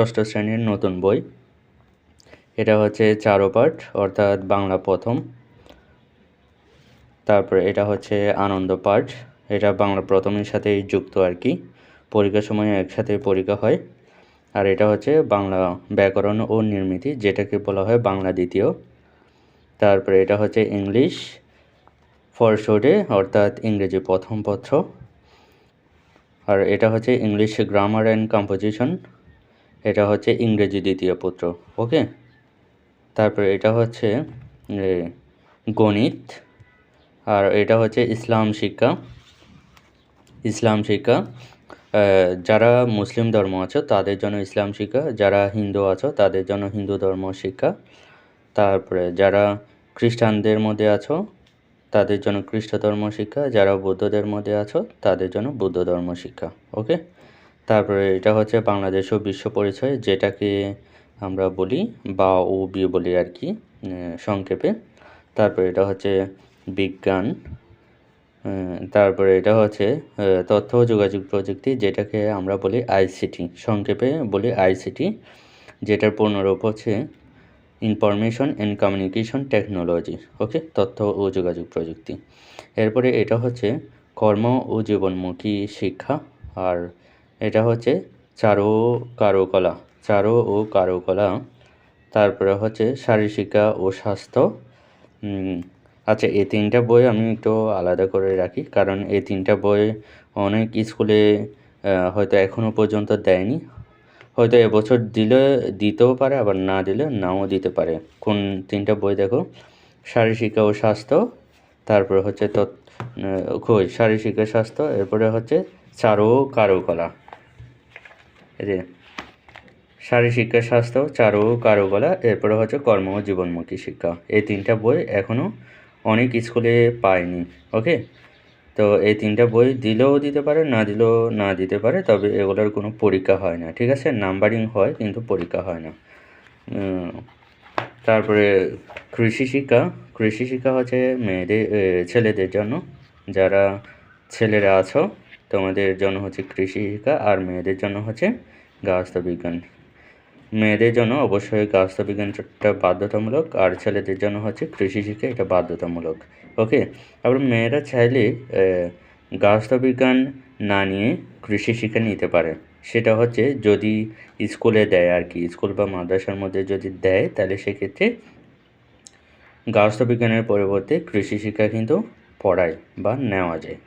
ষষ্ঠ শ্রেণির নতুন বই। এটা হচ্ছে চারো পাঠ অর্থাৎ বাংলা প্রথম। তারপরে এটা হচ্ছে আনন্দ পাঠ। এটা বাংলা প্রথমের সাথেই যুক্ত আর কি। পরীক্ষার সময় একসাথে পরীক্ষা হয়। আর এটা হচ্ছে বাংলা ব্যাকরণ ও নির্মিতি, যেটাকে বলা হয় বাংলা দ্বিতীয়। তারপরে এটা হচ্ছে ইংলিশ ফরশোডে অর্থাৎ ইংরেজি প্রথম পত্র। আর এটা হচ্ছে ইংলিশ গ্রামার অ্যান্ড কম্পোজিশন এটা হচ্ছে ইংরেজি দ্বিতীয় পুত্র, ওকে? তারপরে এটা হচ্ছে গণিত, আর এটা হচ্ছে ইসলাম শিক্ষা। ইসলাম শিক্ষা যারা মুসলিম ধর্ম আছো তাদের জন্য ইসলাম শিক্ষা, যারা হিন্দু আছো তাদের জন্য হিন্দু ধর্ম শিক্ষা। তারপরে যারা খ্রিস্টানদের মধ্যে আছো তাদের জন্য খ্রিস্ট ধর্ম শিক্ষা, যারা বৌদ্ধদের মধ্যে আছো তাদের জন্য বৌদ্ধ ধর্ম শিক্ষা, ওকে? তারপরে এটা হচ্ছে বাংলাদেশ ও বিশ্ব পরিচয়, যেটাকে আমরা বলি বা ও বি বলি আর কি সংক্ষেপে। তারপরে এটা হচ্ছে বিজ্ঞান তারপরে এটা হচ্ছে তথ্য ও যোগাযোগ প্রযুক্তি, যেটাকে আমরা বলি আইসিটি সংক্ষেপে বলি আইসিটি যেটার পূর্ণরূপ হচ্ছে information and communication technology, okay, তথ্য ও যোগাযোগ প্রযুক্তি। এরপরে এটা হচ্ছে কর্ম ও জীবনমুখী শিক্ষা, আর এটা হচ্ছে চারু কারুকলা, চারু ও কারুকলা। তারপরে হচ্ছে শারীরশিক্ষা ও স্বাস্থ্য। আচ্ছা এই তিনটা বই আমি একটু আলাদা করে রাখি, কারণ এই তিনটা বই অনেক স্কুলে হয়তো এখনও পর্যন্ত দেয়নি। হয়তো এবছর দিলে, দিতেও পারে, আবার না দিলে নাও দিতে পারে। কোন তিনটা বই দেখো? শারীরশিক্ষা ও স্বাস্থ্য, তারপরে হচ্ছে তৎ কই? শারীরশিক্ষা, স্বাস্থ্য, এরপরে হচ্ছে চারু কারুকলা। যে শারীরশিক্ষা স্বাস্থ্য, চারু, কারুকলা, এরপরে হচ্ছে কর্ম ও জীবনমুখী শিক্ষা। এই তিনটা বই এখনও অনেক স্কুলে পায়নি ওকে? তো এই তিনটা বই দিলেও দিতে পারে, না দিলেও না দিতে পারে, তবে এগুলোর কোনো পরীক্ষা হয় না, ঠিক আছে? নাম্বারিং হয়, কিন্তু পরীক্ষা হয় না। তারপরে কৃষি শিক্ষা কৃষি শিক্ষা হচ্ছে মেয়েদের ছেলেদের জন্য। যারা ছেলেরা আছো তোমাদের জন্য হচ্ছে কৃষি শিক্ষা আর মেয়েদের জন্য হচ্ছে গার্হস্থ্য বিজ্ঞান। মেয়েদের জন্য অবশ্যই গার্হস্থ্য বিজ্ঞানটা বাধ্যতামূলক আর ছেলেদের জন্য হচ্ছে কৃষি শিক্ষা এটা বাধ্যতামূলক। ওকে? আবার মেয়েরা চাইলে গার্হস্থ্য বিজ্ঞান না নিয়ে কৃষি শিক্ষা নিতে পারে। সেটা হচ্ছে যদি স্কুলে দেয় আর কি, স্কুল বা মাদ্রাসার মধ্যে যদি দেয়, তাহলে সেক্ষেত্রে গার্হস্থ্য বিজ্ঞানের পরিবর্তে কৃষি শিক্ষা কিন্তু পড়ায় বা নেওয়া যায়।